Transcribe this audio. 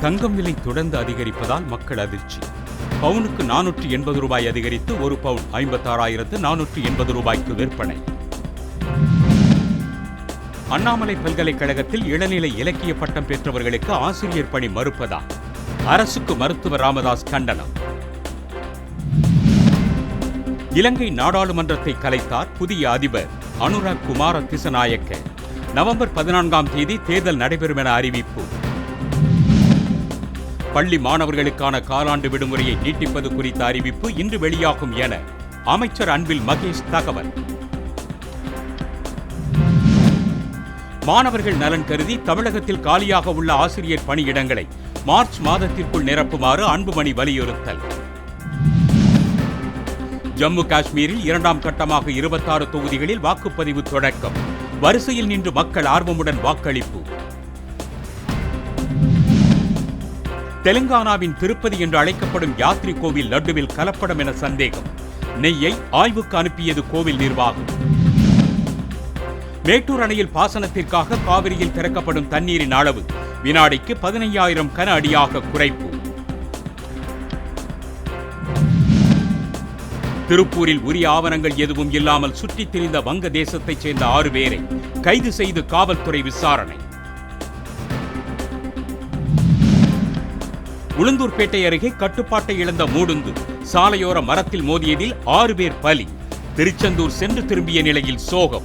தங்கம் விலை தொடர்ந்து அதிகரிப்பதால் மக்கள் அதிர்ச்சி. பவுனுக்கு நானூற்று எண்பது ரூபாய் அதிகரித்து ஒரு பவுன் ஐம்பத்தாறாயிரத்து நானூற்றி எண்பது ரூபாய்க்கு விற்பனை. அண்ணாமலை பல்கலைக்கழகத்தில் இளநிலை இலக்கிய பட்டம் பெற்றவர்களுக்கு ஆசிரியர் பணி மறுப்பதா? அரசுக்கு மருத்துவர் ராமதாஸ் கண்டனம். இலங்கை நாடாளுமன்றத்தை கலைத்தார் புதிய அதிபர் அனுராக் குமார திசநாயக்க நவம்பர் பதினான்காம் தேதி தேர்தல் நடைபெறும் என அறிவிப்பு. பள்ளி மாணவர்களுக்கான காலாண்டு விடுமுறையை நீட்டிப்பது குறித்த அறிவிப்பு இன்று வெளியாகும் என அமைச்சர் அன்பில் மகேஷ் தகவல். மாணவர்கள் நலன் கருதி தமிழகத்தில் காலியாக உள்ள ஆசிரியர் பணியிடங்களை மார்ச் மாதத்திற்குள் நிரப்புமாறு அன்புமணி வலியுறுத்தல். ஜம்மு காஷ்மீரில் இரண்டாம் கட்டமாக இருபத்தாறு தொகுதிகளில் வாக்குப்பதிவு தொடக்கம். வரிசையில் நின்று மக்கள் ஆர்வமுடன் வாக்களிப்பு. தெலுங்கானாவின் திருப்பதி என்று அழைக்கப்படும் யாத்ரி கோவில் லட்டுவில் கலப்படம் என சந்தேகம். நெய்யை ஆய்வுக்கு அனுப்பியது கோவில் நிர்வாகம். மேட்டூர் அணையில் பாசனத்திற்காக காவிரியில் திறக்கப்படும் தண்ணீரின் அளவு வினாடிக்கு பதினையாயிரம் கன அடியாக குறைப்பு. திருப்பூரில் உரிய ஆவணங்கள் எதுவும் இல்லாமல் சுற்றித் திரிந்த வங்க தேசத்தைச் சேர்ந்த ஆறு பேரை கைது செய்து காவல்துறை விசாரணை. உளுந்தூர்பேட்டை அருகே கட்டுப்பாட்டை இழந்த மூடுந்து சாலையோர மரத்தில் மோதியதில் ஆறு பேர் பலி. திருச்செந்தூர் சென்று திரும்பிய நிலையில் சோகம்.